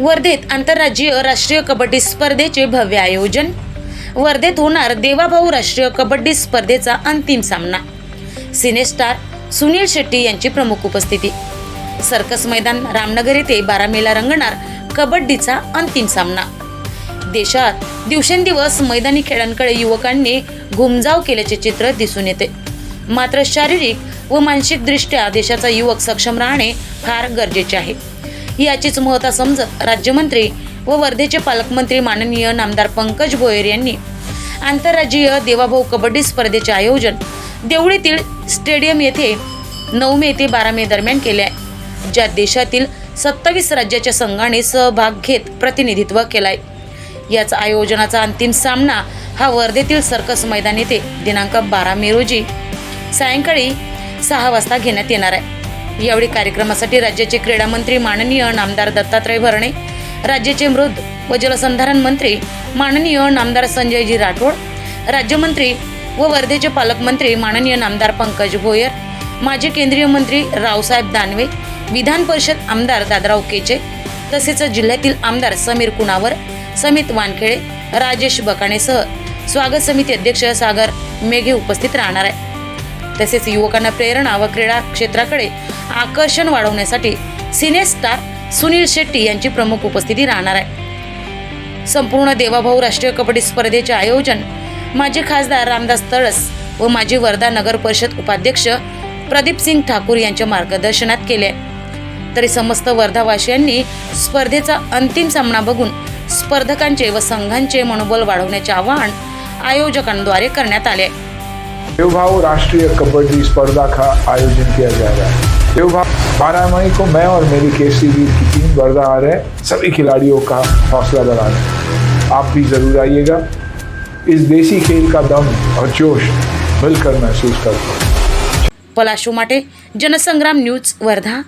वर्धेत आंतरराज्यीय राष्ट्रीय कबड्डी स्पर्धेचे भव्य आयोजन. वर्धेत होणार देवाभाऊ राष्ट्रीय कबड्डी स्पर्धेचा अंतिम सामना. सिनेस्टार सुनील शेट्टी यांची प्रमुख उपस्थिती. सर्कस मैदान रामनगर येथे बारा मेला रंगणार कबड्डीचा अंतिम सामना. देशात दिवसेंदिवस मैदानी खेळांकडे युवकांनी घुमजाव केल्याचे चित्र दिसून येते. मात्र शारीरिक व मानसिकदृष्ट्या देशाचा युवक सक्षम राहणे फार गरजेचे आहे. याचीच महत्ता समजत राज्यमंत्री व वर्धेचे पालकमंत्री माननीय नामदार पंकज भोयर यांनी. आंतरराज्यीय देवाभाऊ कबड्डी स्पर्धेचे आयोजन देवळीतील स्टेडियम येथे नऊ मे ते बारा मे दरम्यान केले आहे. ज्यात देशातील सत्तावीस राज्याच्या संघाने सहभाग घेत प्रतिनिधित्व केलाय. याच आयोजनाचा अंतिम सामना हा वर्धेतील सर्कस मैदान येथे दिनांक बारा मे रोजी सायंकाळी सहा वाजता घेण्यात येणार आहे. यावेळी कार्यक्रमासाठी राज्याचे क्रीडा मंत्री माननीय नामदार दत्तात्रय भरणे राज्याचे मृद व जलसंधारण मंत्री माननीय नामदार संजयजी राठोड राज्यमंत्री व वर्धेचे पालकमंत्री माननीय नामदार पंकज भोयर माजी केंद्रीय मंत्री रावसाहेब दानवे विधान परिषद आमदार दादराव केचे तसेच जिल्ह्यातील आमदार समीर कुणावर समित वानखेडे राजेश बकाणेसह स्वागत समिती अध्यक्ष सागर मेघे उपस्थित राहणार आहे. तसेच युवकांना प्रेरणा व क्रीडा क्षेत्राकडे आकर्षण वाढवण्यासाठी सिनेस्टार सुनील शेट्टी यांची प्रमुख उपस्थिती राहणार आहे. संपूर्ण देवाभाऊ राष्ट्रीय कबड्डी स्पर्धेचे आयोजन माजी खासदार रामदास तळस व माजी वर्धा नगर परिषद उपाध्यक्ष प्रदीप सिंग ठाकूर यांच्या मार्गदर्शनात केले. तरी समस्त वर्धावासियांनी स्पर्धेचा अंतिम सामना बघून स्पर्धकांचे व संघांचे मनोबल वाढवण्याचे आवाहन आयोजकांद्वारे करण्यात आले. देवभाव राष्ट्रीय कबड्डी स्पर्धा का आयोजन किया जा रहा है? देवभाव बारह मई को मैं और मेरी केसी वीर की टीम वर्धा आ रहे हैं। सभी खिलाड़ियों का हौसला बढ़ा रहे आप भी ज़रूर आइएगा। इस देसी खेल का दम और जोश मिलकर महसूस करते पलाशू माटे, जनसंग्राम न्यूज़, वर्धा।